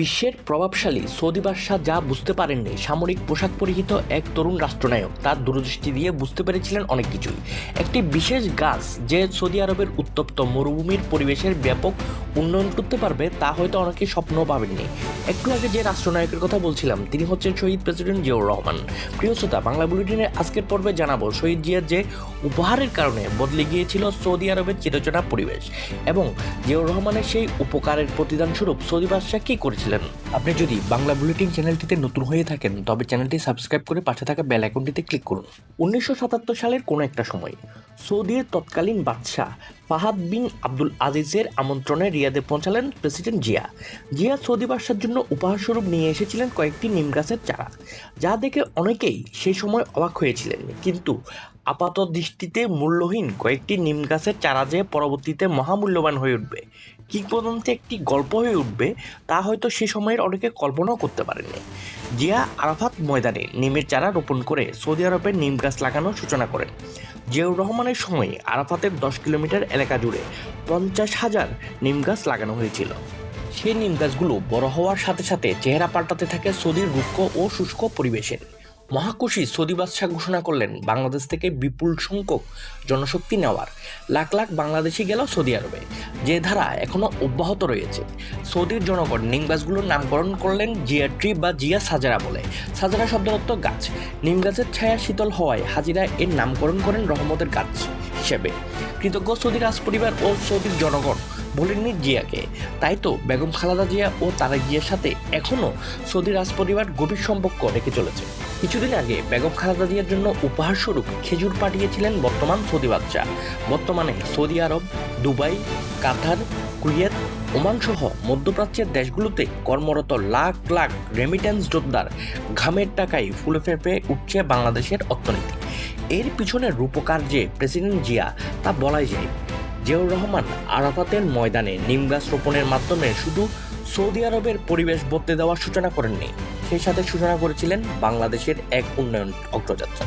বিশ্বের প্রভাবশালী সৌদি বাদশাহ যা বুঝতে পারেননি, সামরিক পোশাক পরিহিত এক তরুণ রাষ্ট্রনায়ক। তার দূরদৃষ্টি দিয়ে বুঝতে পেরেছিলেন অনেক কিছুই। একটি বিশেষ গাছ যে সৌদি আরবের উত্তপ্ত মরুভূমির পরিবেশের ব্যাপক উন্নয়ন করতে পারবে, তা হয়তো অনেকে স্বপ্ন ভাবেননি। একটু আগে যে রাষ্ট্রনায়কের কথা বলছিলাম, তিনি হচ্ছেন শহীদ প্রেসিডেন্ট জিয়াউর রহমান। প্রিয় শ্রোতা, বাংলা বুলেটিনের আজকের পর্বে জানাব, শহীদ জিয়ার যে উপহারের কারণে বদলে গিয়েছিল সৌদি আরবের চিরচেনা পরিবেশ এবং জিয়াউর রহমানের সেই উপকারের প্রতিদান স্বরূপ সৌদি বাদশাহ কী করেছিলেন আপনি যদি বাংলা বুলেটিন চ্যানেলটিতে নতুন হয়ে থাকেন, তবে চ্যানেলটি সাবস্ক্রাইব করে পাশে থাকা বেল আইকনটিতে ক্লিক করুন। উনিশশো সাতাত্তর সালের কোনো একটা সময় সৌদির তৎকালীন বাদশাহ ফাহাদ বিন আব্দুল আজিজের আমন্ত্রণে রিয়াদে পৌঁছালেন প্রেসিডেন্ট জিয়া। জিয়া সৌদি বাদশার জন্য উপহারস্বরূপ নিয়ে এসেছিলেন কয়েকটি নিম গাছের চারা, যা দেখে অনেকেই সেই সময় অবাক হয়েছিলেন। কিন্তু আপাত দৃষ্টিতে মূল্যহীন কয়েকটি নিম গাছের চারা যে পরবর্তীতে মহামূল্যবান হয়ে উঠবে। কিংবদন্তি একটি গল্প হয়ে উঠবে, তা হয়তো সে সময়ের অনেকে কল্পনাও করতে পারেনি জিয়া আরাফাত ময়দানে নিমের চারা রোপণ করে সৌদি আরবের নিম গাছ লাগানোর সূচনা করেন। জিয়াউর রহমানের সময় আরাফাতের দশ কিলোমিটার এলাকা জুড়ে পঞ্চাশ হাজার নিম গাছ লাগানো হয়েছিল। সেই নিম গাছগুলো বড় হওয়ার সাথে সাথে চেহারা পাল্টাতে থাকে সৌদির রুক্ষ ও শুষ্ক পরিবেশের। মহাকুশি সৌদি বাদশাহ ঘোষণা করলেন, বাংলাদেশ থেকে বিপুল সংখ্যক জনশক্তি নেওয়ার। লাখ লাখ বাংলাদেশি গেল সৌদি আরবে। যে ধারা এখনও অব্যাহত রয়েছে। সৌদির জনগণ নিম গাছগুলোর নামকরণ করলেন জিয়া ট্রি বা জিয়া সাজারা বলে। সাজারা শব্দ গাছ। নিম গাছের ছায়া শীতল হওয়ায় হাজিরা এর নামকরণ করেন রহমতের গাছ। হিসেবে। কৃতজ্ঞ সৌদি রাজ পরিবার ও সৌদির জনগণ বলেননি জিয়াকে। তাই তো বেগম খালাদা জিয়া ও তারা জিয়ার সাথে এখনও সৌদি রাজ পরিবার গভীর সম্পর্ক রেখে চলেছে। কিছুদিন আগে বেগম খালেদা জিয়ার জন্য উপহারস্বরূপ খেজুর পাঠিয়েছিলেন বর্তমান সৌদি বাদশাহ। বর্তমানে Saudi Arab, Dubai, Qatar, Kuwait Oman সহ মধ্যপ্রাচ্যের দেশগুলোতে কর্মরত লাখ লাখ রেমিটেন্স যোদ্ধার ঘামের টাকায় ফুলে ফেঁপে উঠছে বাংলাদেশের অর্থনীতি। এর পিছনে রূপকার যে প্রেসিডেন্ট জিয়া, তা বলাই যায়। জিয়াউর রহমান আরাফাতের ময়দানে নিম গাছ রোপণের মাধ্যমে শুধু সৌদি আরবের পরিবেশ বদলে দেওয়ার সূচনা করেননি, সেই সাথে সূচনা করেছিলেন বাংলাদেশের এক উন্নয়ন অগ্রযাত্রা।